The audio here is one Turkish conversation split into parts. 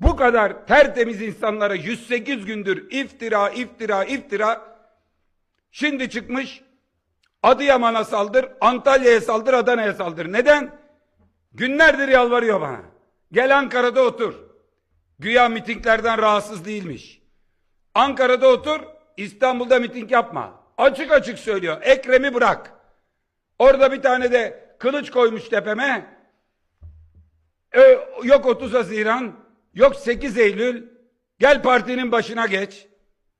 bu kadar tertemiz insanlara 108 gündür iftira, iftira, iftira. Şimdi çıkmış Adıyaman'a saldır, Antalya'ya saldır, Adana'ya saldır. Neden? Günlerdir yalvarıyor bana. Gel Ankara'da otur. Güya mitinglerden rahatsız değilmiş. Ankara'da otur, İstanbul'da miting yapma. Açık açık söylüyor. Ekrem'i bırak. Orada bir tane de kılıç koymuş tepeme. Ö, yok 30 Haziran, yok 8 Eylül. Gel partinin başına geç.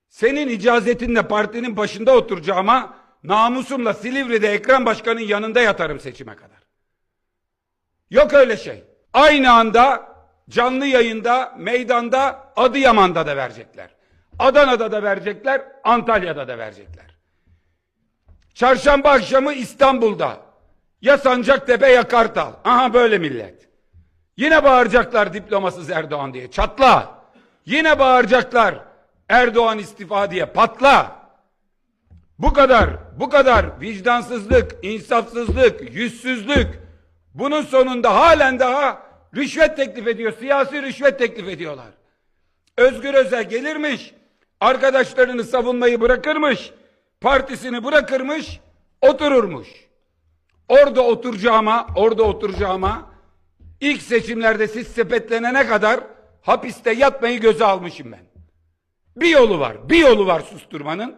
Senin icazetinle partinin başında oturacağıma namusumla Silivri'de Ekrem Başkan'ın yanında yatarım seçime kadar. Yok öyle şey. Aynı anda canlı yayında, meydanda, Adıyaman'da da verecekler. Adana'da da verecekler, Antalya'da da verecekler. Çarşamba akşamı İstanbul'da. Ya Sancaktepe ya Kartal. Aha böyle millet. Yine bağıracaklar diplomasız Erdoğan diye. Çatla. Yine bağıracaklar Erdoğan istifa diye. Patla. Bu kadar, bu kadar vicdansızlık, insafsızlık, yüzsüzlük. Bunun sonunda halen daha rüşvet teklif ediyor. Siyasi rüşvet teklif ediyorlar. Özgür Özel gelirmiş, arkadaşlarını savunmayı bırakırmış, partisini bırakırmış, otururmuş. Orada oturacağıma, orada oturacağıma ilk seçimlerde siz sepetlenene kadar hapiste yatmayı göze almışım ben. Bir yolu var, bir yolu var susturmanın.